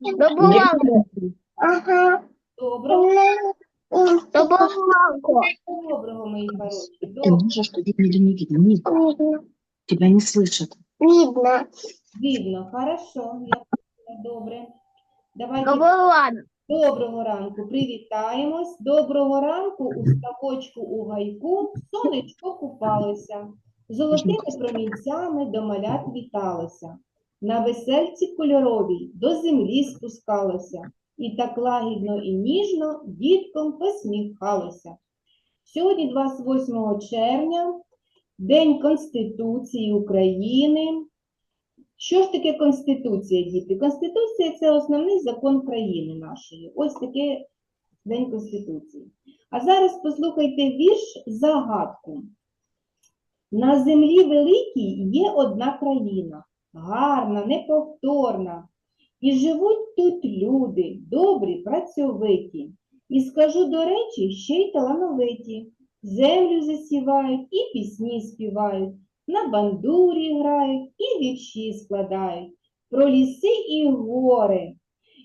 Доброго. Ага. Доброго, Доброго доброго, мої хороші. Ты Доброго. можешь, что видно или не видно? Ника, тебя не слышат. Видно. Видно, хорошо. Я поняла, добре. Давайте Доброго ранку. доброго ранку. Привітаємось. Доброго ранку у ставочку у гайку сонечко купалося. Золотими промінцями до малят віталося. На весельці кольоровій до землі спускалося. І так лагідно і ніжно дітком посміхалося. Сьогодні, 28 червня, День Конституції України. Що ж таке Конституція, діти? Конституція це основний закон країни нашої. Ось таке День Конституції. А зараз послухайте вірш загадку. На землі великій є одна країна, гарна, неповторна. І живуть тут люди, добрі, працьовиті. І скажу до речі, ще й талановиті. Землю засівають і пісні співають, на бандурі грають і вірші складають. Про ліси і гори,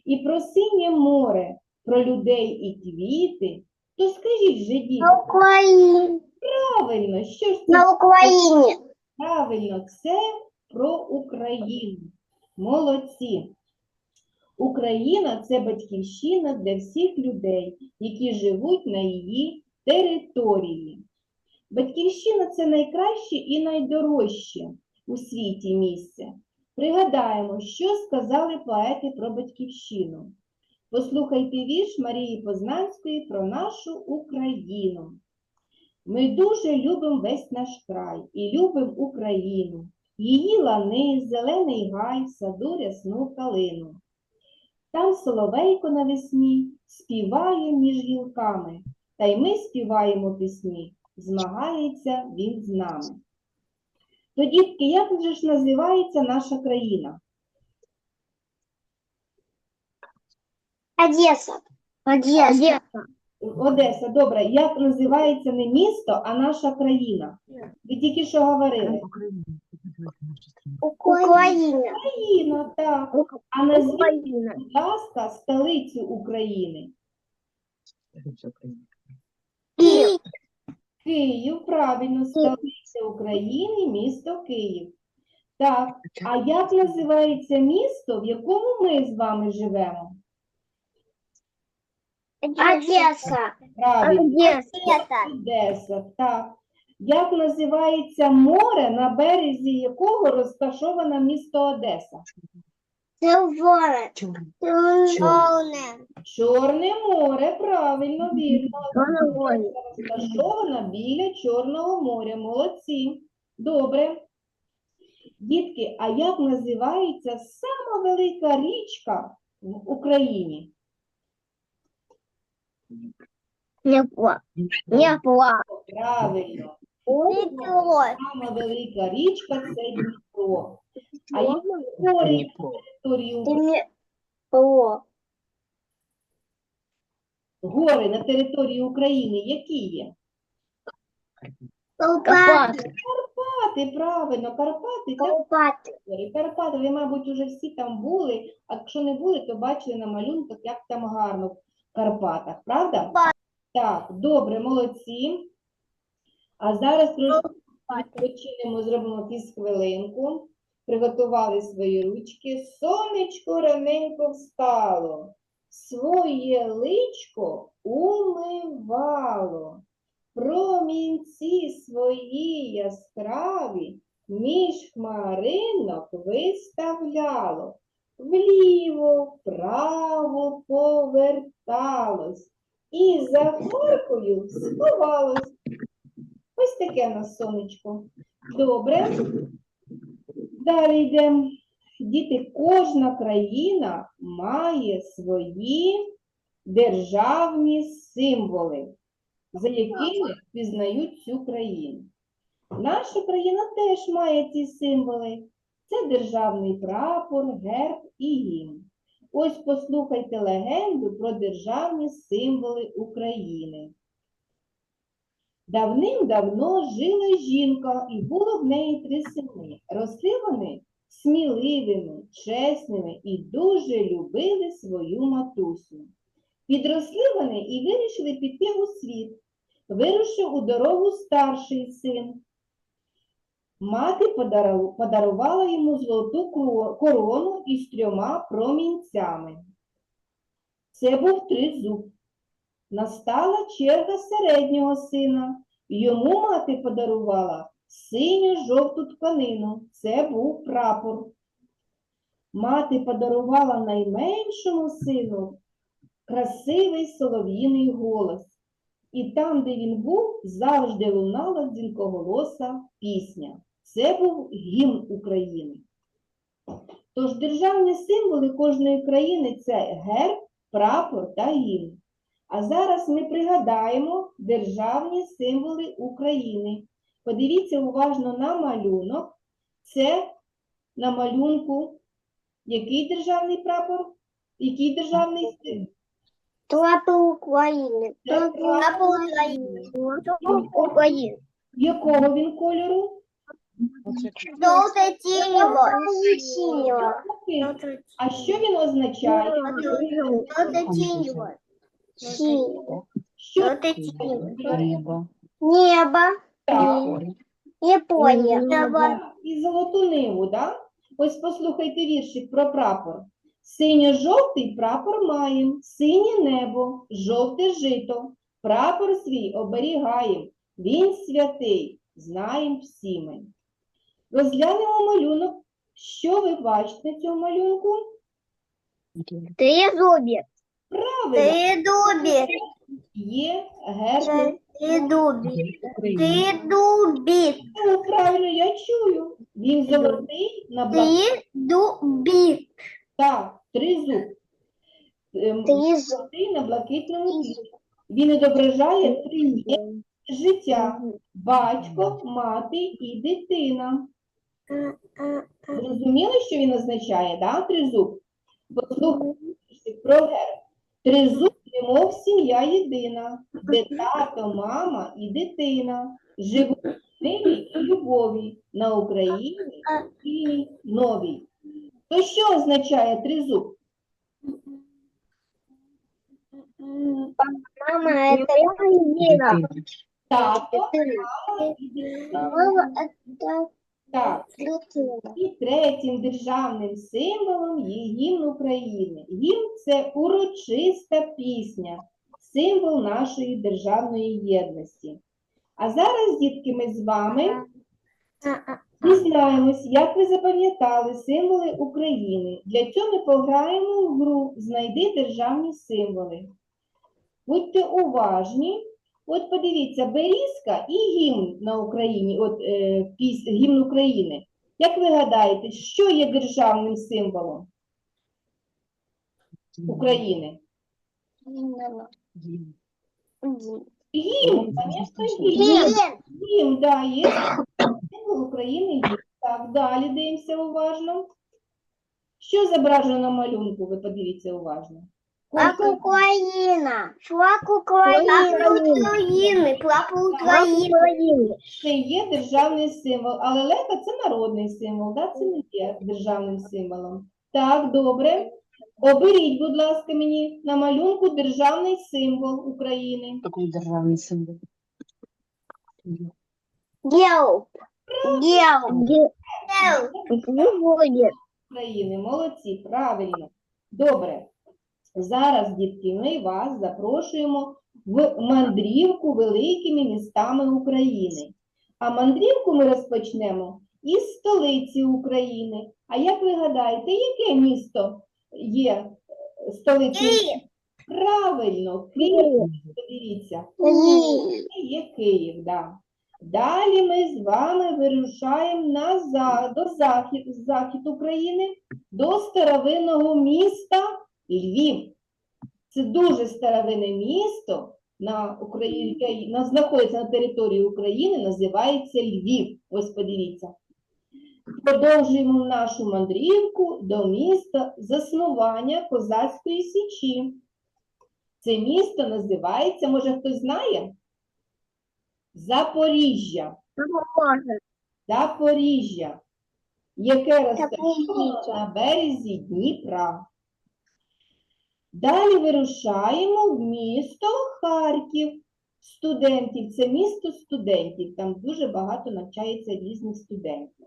і про синє море, про людей і квіти. То скажіть же, діти, На Україні. правильно, що ж це На Україні. Правильно, це про Україну. Молодці. Україна це батьківщина для всіх людей, які живуть на її території. Батьківщина це найкраще і найдорожче у світі місце. Пригадаємо, що сказали поети про батьківщину. Послухайте вірш Марії Познанської про нашу Україну. Ми дуже любимо весь наш край і любимо Україну, її лани, зелений гай, саду рясну калину. Там соловейко навесні співає між гілками, та й ми співаємо пісні, змагається він з нами. То, дітки, як же ж називається наша країна? Одеса. Одеса. Одеса, добре, як називається не місто, а наша країна? Ви тільки що говорили. Украина. Это называется наша страна. Україна. Україна, так. А назвіть, Україна. будь ласка, столицю України. Это всё Украина. Київ. Київ, правильно, столиця України, місто Київ. Так, а як називається місто, в якому ми з вами живемо? Одеса. Правильно, Одеса. Одеса, так. Як називається море, на березі якого розташоване місто Одеса? Червоне. Червоне. Чорне море, правильно, вірно. Чорне море. Розташована біля Чорного моря. Молодці. Добре. Дітки, а як називається сама велика річка в Україні? Дніпро. Дніпро. Правильно. Дніпро. Сама велика річка це Дніпро. А Днепро. території України? Дніпро. Гори на території України які є? Карпати. Карпати, правильно, Карпати це Карпати. Карпати, ви, мабуть, уже всі там були, а якщо не були, то бачили на малюнках, як там гарно в Карпатах, правда? Так, добре, молодці. А зараз трошки відпочинемо, зробимо хвилинку. Приготували свої ручки. Сонечко раненько встало, своє личко умивало. Промінці свої яскраві між хмаринок виставляло. Вліво, вправо поверталось і за хмаркою сховалось. Таке у нас сонечко. Добре. Далі йдемо. Діти, кожна країна має свої державні символи, за якими пізнають цю країну. Наша країна теж має ці символи. Це державний прапор, герб і гімн. Ось послухайте легенду про державні символи України. Давним-давно жила жінка, і було в неї три сини. Росли вони сміливими, чесними і дуже любили свою матусю. Підросли вони і вирішили піти у світ. Вирушив у дорогу старший син. Мати подарувала йому золоту корону із трьома промінцями. Це був тризуб. Настала черга середнього сина. Йому мати подарувала синьо-жовту тканину. Це був прапор. Мати подарувала найменшому сину красивий солов'їний голос. І там, де він був, завжди лунала дзвінкоголоса пісня. Це був гімн України. Тож державні символи кожної країни це герб, прапор та гімн. А зараз ми пригадаємо державні символи України. Подивіться уважно на малюнок. Це на малюнку який державний прапор? Який державний символ? Прапор України. Прапор України. України. Якого він кольору? Жовте синього. Синього. А що він означає? Жовте кольори? Небо. Небо. Японія. Небо. І золоту ниву, да? Ось послухайте віршик про прапор. Синьо-жовтий прапор маєм, синє небо, жовте жито. Прапор свій оберігаєм, він святий, знаєм всі ми. Розглянемо малюнок. Що ви бачите на цьому малюнку? Правильно, Тризубі. є герб. Тризубі. Україна. Тризубі. Ну, Правильно, я чую. Він золотий на блакитному. Тризубі. Так, тризуб. Ем. Золотий на блакитному тлі. Він відображає три є життя. Батько, мати і дитина. Зрозуміли, що він означає, да, тризуб? Послухайте про герб. Тризуб, немов сім'я єдина, де тато, мама і дитина живуть в мирі і любові на Україні і новій. То що означає тризуб? Мама, это Украина. Тато, мама і дитина. Мама, это Так. І третім державним символом є гімн України. Гімн це урочиста пісня, символ нашої державної єдності. А зараз, дітки, ми з вами дізнаємось, як ви запам'ятали символи України. Для цього ми пограємо в гру Знайди державні символи. Будьте уважні. От подивіться, берізка і гімн на Україні, от е, піс, гімн України. Як ви гадаєте, що є державним символом України? Гімн. Гімн, звісно, гімн. Гімн, да, є символ України гімн. Так, далі дивимося уважно. Що зображено на малюнку? Ви подивіться уважно. Флаг Украина. Флаг Украины. Флаг Украины. Флаг Украины. Це є державний символ, але лека це народний символ, да? це не є державним символом. Так, добре. Оберіть, будь ласка, мені на малюнку державний символ України. Такий державний символ. Гелп. Гелп. Гелп. України. Молодці, правильно. Добре. Зараз, дітки, ми вас запрошуємо в мандрівку великими містами України. А мандрівку ми розпочнемо із столиці України. А як ви гадаєте, яке місто є е, столицею? Правильно, Київ. Подивіться. Це є Київ, да. Далі ми з вами вирушаємо на за- до захід, захід України, до старовинного міста Львів. Це дуже старовинне місто на Україні, на, знаходиться на території України, називається Львів. Ось подивіться. Продовжуємо нашу мандрівку до міста заснування Козацької Січі. Це місто називається, може хтось знає? Запоріжжя. Запоріжжя. яке розташовано на березі Дніпра. Далі вирушаємо в місто Харків. Студентів, це місто студентів, там дуже багато навчається різних студентів.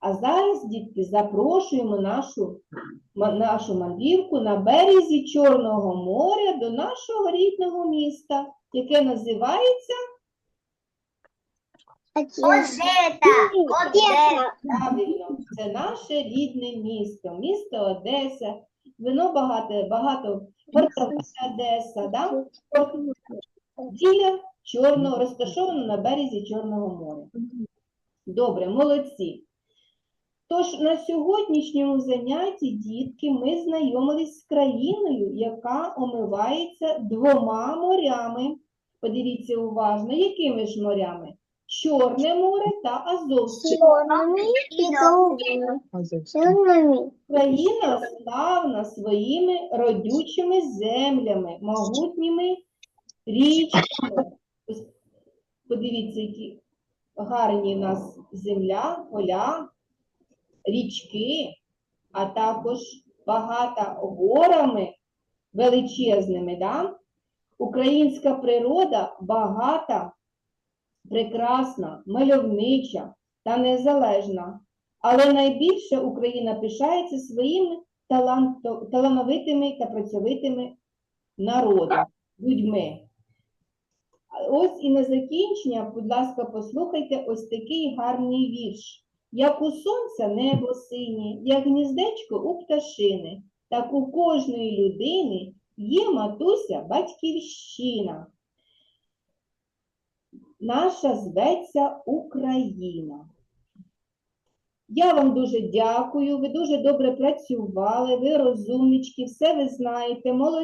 А зараз, дітки, запрошуємо нашу, нашу мандрівку на березі Чорного моря до нашого рідного міста, яке називається. Одесса. правильно, це наше рідне місто, місто Одеса. Вино багато, багато портовиця Одеса, да? Біля Чорного, розташовано на березі Чорного моря. Добре, молодці. Тож на сьогоднішньому занятті, дітки, ми знайомились з країною, яка омивається двома морями. Подивіться уважно, якими ж морями? Чорне море та Азовське. Черными и голубыми. Черными. Країна славна своїми родючими землями, могутніми річками. Ось Подивіться, які гарні в нас земля, поля, річки, а також багата горами величезними. Да? Українська природа багата, прекрасна, мальовнича та незалежна. Але найбільше Україна пишається своїми талановитими та працьовитими народами, людьми. Ось і на закінчення, будь ласка, послухайте ось такий гарний вірш. Як у сонця небо синє, як гніздечко у пташини, так у кожної людини є матуся батьківщина. Наша зветься Україна. Я вам дуже дякую. Ви дуже добре працювали, ви розумнички, все ви знаєте, молодці.